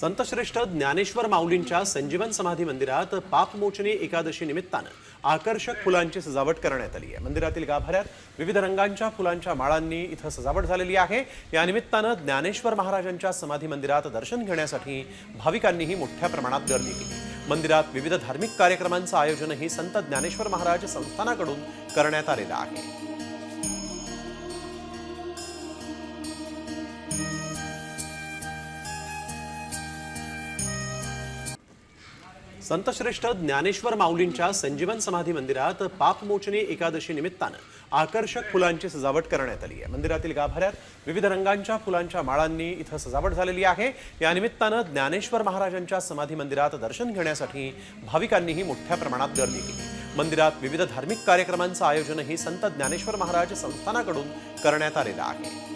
संतश्रेष्ठ ज्ञानेश्वर माऊलींच्या संजीवन समाधी मंदिरात पापमोचनी एकादशी निमित्तानं आकर्षक फुलांची सजावट करण्यात आली आहे. मंदिरातील गाभाऱ्यात विविध रंगांच्या फुलांच्या माळांनी इथं सजावट झालेली आहे. या निमित्तानं ज्ञानेश्वर महाराजांच्या समाधी मंदिरात दर्शन घेण्यासाठी भाविकांनीही मोठ्या प्रमाणात गर्दी केली. मंदिरात विविध धार्मिक कार्यक्रमांचं आयोजनही संत ज्ञानेश्वर महाराज संस्थानाकडून करण्यात आलेलं आहे. संतश्रेष्ठ ज्ञानेश्वर माऊलींच्या संजीवन समाधी मंदिरात पापमोचनी एकादशी निमित्तानं आकर्षक फुलांची सजावट करण्यात आली आहे. मंदिरातील गाभाऱ्यात विविध रंगांच्या फुलांच्या माळांनी इथं सजावट झालेली आहे. या निमित्तानं ज्ञानेश्वर महाराजांच्या समाधी मंदिरात दर्शन घेण्यासाठी भाविकांनीही मोठ्या प्रमाणात गर्दी केली. मंदिरात विविध धार्मिक कार्यक्रमांचं आयोजनही संत ज्ञानेश्वर महाराज संस्थानाकडून करण्यात आलेलं आहे.